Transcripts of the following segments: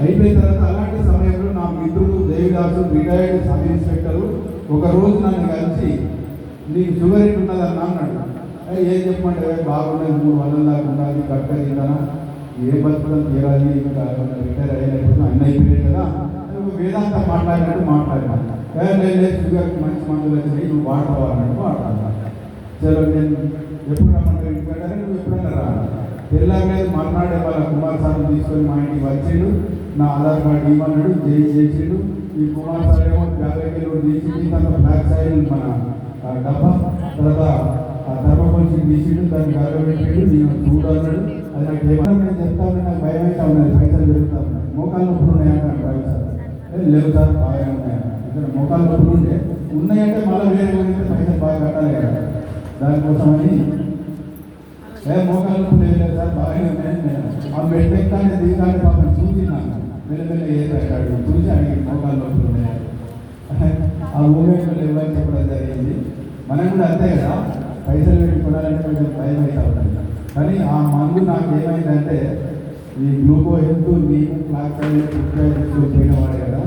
అయిపోయిన తర్వాత అలాంటి సమయంలో నా మిత్రుడు దేవిదాసు రిటైర్డ్ సబ్ ఇన్స్పెక్టర్ ఒక రోజు నన్ను కలిసి నీకు షుగర్ ఎట్ ఉన్నదన్నా అన్నాడు ఏం చెప్పమంటే "ఏ, మూడు వందల దాకా ఉండాలి కట్ట తింటానా? ఏ బతుకులను తీరాలి ఇంకా రిటైర్ అయ్యేటప్పుడు అన్న అయిపోయాయి కదా. నువ్వు వేదాంత మాట్లాడినట్టు మాట్లాడినా. "ఏ, లేదు, మంచి మందులు వచ్చి నువ్వు వాడతావా అన్నట్టు సరే నేను ఎప్పుడు రమ్మంటే ఇంటికంటే నువ్వు ఎప్పుడన్నా రా. తెల్లారలేదు మర్నాడే వాళ్ళ కుమార్ తీసుకొని మా ఇంటికి వచ్చిండు. నా ఆధార్ కార్డు ఇవ్వన్నాడు జై చేసిండు. ఈ కుమార్ సార్ ఏమో యాభై కిలో తీసింది తర్వాత బ్లాక్ సైడ్ మన ఆ డబ్బా తర్వాత ఆ థర్మకోల్ షీట్ తీసిండు. దాన్ని కలగబెట్టిండు. నేను చూడన్నాడు అది నాకు ఏమన్నా నేను చెప్తా ఉన్నా నాకు భయం అయితే ఉన్నది. పైసలు జరుగుతా ఉన్నాయి మోకాలు నొప్పులు ఉన్నాయంటాను డ్రైవర్ సార్ ఏ, లేవు సార్ బాగా ఉన్నాయి? ఇక్కడ మోకాలు నొప్పులు ఉంటే ఉన్నాయంటే మళ్ళీ వేరే పైసలు బాగా కట్టాలి కదా. దానికోసమని ఏ మోకాలు నొప్పులు ఏం లేదు సార్ బాగానే ఆ బెడ్ ఎక్కానే దిగానే పాపం చూసినాను మెల్లమెల్ల ఏ తగ్గాడు చూసి అడిగి మోకాలు నొప్పులు ఉన్నాయి? ఆ మూమెంట్లో లేవని చెప్పడం జరిగింది? మనం కూడా అంతే కదా పైసలు పెట్టి కొనాలంటే కొంచెం భయం అవుతా ఉంటుంది కానీ ఆ మందు నాకు ఏమైందంటే ఈ గ్లూకో హెల్త్ నీకు క్లాక్ అయ్యి తీసుకొని వాడే కదా.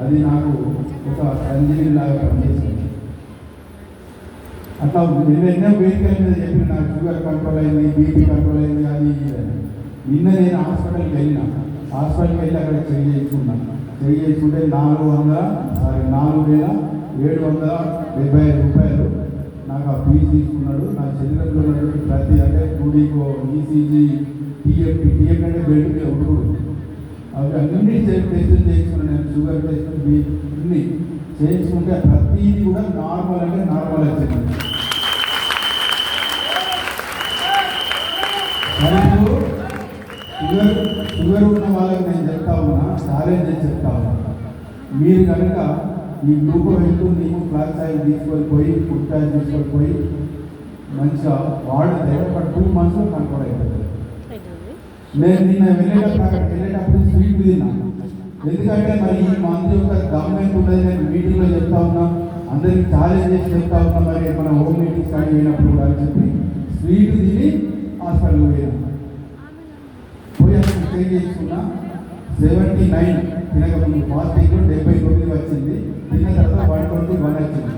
అది నాకు ఒక సంజీవి లాగా పనిచేసింది. అట్లా ఏదైనా ఎన్నో వేదికల మీద చెప్పిన నాకు షుగర్ కంట్రోల్ అయింది బీపీ కంట్రోల్ అయింది అది ఇది నిన్న నేను హాస్పిటల్కి వెళ్ళిన. హాస్పిటల్కి వెళ్ళి అక్కడ చెక్ చేయించుకున్నాను చెక్ చేయించుకుంటే నాలుగు వందల సారీ నాలుగు వేల ఏడు వందల డెబ్బై ఐదు రూపాయలు నాకు ఆ ఫీజు తీసుకున్నాడు. నా శరీరంలో ఉన్నటువంటి ప్రతి అంటే కూడీకో ఈసీజీ టీఎంపీ టీఎంపీ అంటే బెల్ట్ మీద ఉండకూడదు అవి అన్ని టెస్టులు చేయించుకున్నాను నేను. షుగర్ టెస్ట్ బీ అన్ని చేయించుకుంటే ప్రతీది కూడా నార్మల్ అంటే నార్మల్ వచ్చింది. వాళ్ళకి నేను చెప్తా ఉన్నా ఛాలెంజ్ చెప్తా ఉన్నా. మీరు కనుక ఈ గ్రూప్ వెళ్తూ నీకు క్లాస్ ఆయిల్ తీసుకొని పోయి పుట్టాయి తీసుకొని పోయి మంచిగా వాడితే ఒక టూ మంత్స్లో కంట్రోల్ అయిపోతుంది నేను నిన్న వెళ్ళేటప్పుడు అక్కడికి వెళ్ళేటప్పుడు స్వీట్ తిన్నాను ఎందుకంటే మరి ఈ మంత్ యొక్క గవర్నమెంట్ ఉన్నది నేను మీటింగ్లో చెప్తా ఉన్నా అందరికి ఛాలెంజ్ చేసి చెప్తా ఉన్నా మరి మన హోమ్ మీటింగ్స్ కానీ అయినప్పుడు కూడా అని చెప్పి స్వీట్ తిని హాస్పిటల్ పోయినా. చేసుకున్నా సెవెంటీ నైన్ తినక ముందు ఫాస్టింగ్ డెబ్బై తొమ్మిది వచ్చింది తిన్న తర్వాత వన్ ట్వంటీ వన్ వచ్చింది.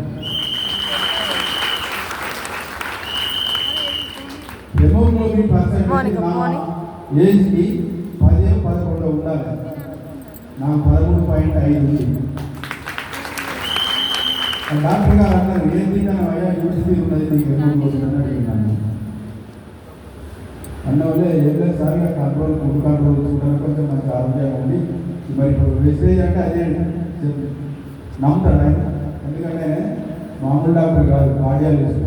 హెమోగ్లోబిన్ పర్సెంటేజ్ నా. ఏజ్కి పదిహేను పదకొండు ఉండాలి. నాకు పదమూడు పాయింట్ ఐదు డాక్టర్ గారు అన్నారు ఏం తిన్నాను అయ్యా యూనివర్సిటీ ఉన్నది నీకు హెమోగ్లోబిన్ అని అడిగినాను. అన్న వల్లే ఏం కంట్రోల్ ఫుడ్ కంట్రోల్ చూడడం కొంచెం మంచి ఆరోగ్యం ఉంది. మరి ఇప్పుడు వెస్టేజ్ అంటే. అదే చెప్పు. నమ్ముతాడు ఆయన? ఎందుకంటే మామూలు డాక్టర్ కాదు కార్డియాలజిస్ట్.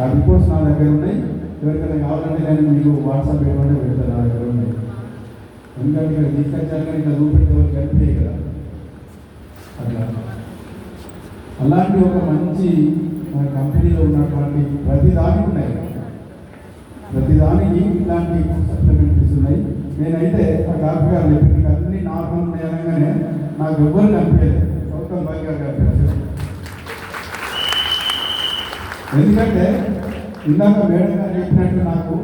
ఆ రిపోర్ట్స్ నా దగ్గర ఉన్నాయి. ఎవరికైనా కావాలంటే నేను మీకు వాట్సాప్ ఇవ్వండి పెడతాను నా దగ్గర ఉన్నాయి. ఎందుకంటే ఇక్కడ తీసుకొచ్చాక కానీ ఇట్లా చూపెట్టే వాళ్ళకి హెల్ప్ కదా. అట్లా. అలాంటి ఒక మంచి మన కంపెనీలో ఉన్నటువంటి ప్రతి దానికి ఉన్నాయి. ప్రతిదానికి ఇలాంటి సప్లిమెంటరీస్ ఉన్నాయి నేనైతే ఆ డాక్టర్ గారు చెప్పింది అన్ని నార్మల్ నేరంగానే నాకు ఎవ్వరు కనిపించలేదు గౌతమ్ బాయ్ గారు కనిపించారు ఎందుకంటే ఇందాక మేడం గారు చెప్పినట్టు నాకు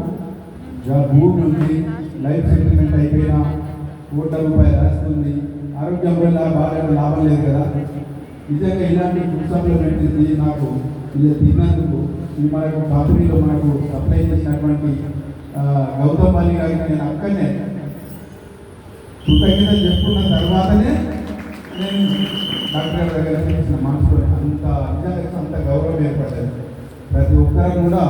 భూమి ఉంది లైఫ్ సెటిల్మెంట్ అయిపోయినా కోట్ల రూపాయలు రాస్తుంది ఆరోగ్యం వల్ల బాగా లాభం లేదు కదా. నిజంగా ఇలాంటి ఫుడ్ సప్లిమెంట్ ఇది నాకు ఇది తిన్నందుకు మనకు కంపెనీలో మనకు సప్లై చేసినటువంటి గౌతమ్ బాలి గారికి నేను అక్కడనే కృతజ్ఞత చెప్పుకున్న తర్వాతనే నేను డాక్టర్ గారి దగ్గర చేసిన మనసులో అంత నిజంగా అంత గౌరవం ఏర్పడ్డది. ప్రతి ఒక్కరు కూడా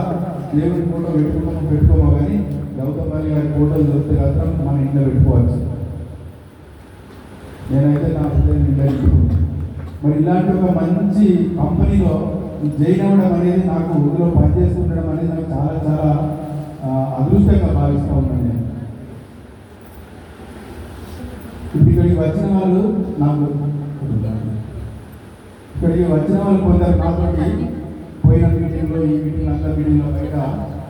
దేవుడి ఫోటో పెట్టుకుంటామో పెట్టుకోమో కానీ గౌతమ్ బాలి గారి ఫోటోలు చూస్తే మాత్రం మన ఇంట్లో పెట్టుకోవచ్చు. నేనైతే నా హృదయం నిండా మరి ఇలాంటి ఒక మంచి కంపెనీలో జైన్ అవ్వడం అనేది నాకు ఇందులో పనిచేస్తుండడం అనేది నాకు చాలా చాలా అదృష్టంగా భావిస్తూ ఉన్నాను నేను. ఇప్పుడు ఇక్కడికి వచ్చిన వాళ్ళు నాకు ఇక్కడికి వచ్చిన వాళ్ళు కొందరు కాబట్టి పోయిన మీటింగ్లో ఈ మీటింగ్ అంత మీటింగ్లో బయట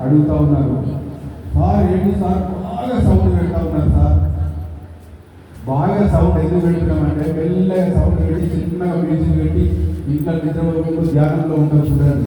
అడుగుతా ఉన్నారు. సార్ ఏంటి సార్? బాగా సౌండ్ పెడతా ఉన్నారు సార్. బాగా సౌండ్ ఎందుకు పెడుతున్నామంటే మెల్లగా సౌండ్ పెట్టి చిన్నగా మ్యూజిక్ పెట్టి ఇంట్లో నిద్రపోకుండా ధ్యానంలో ఉంటారు చూడండి.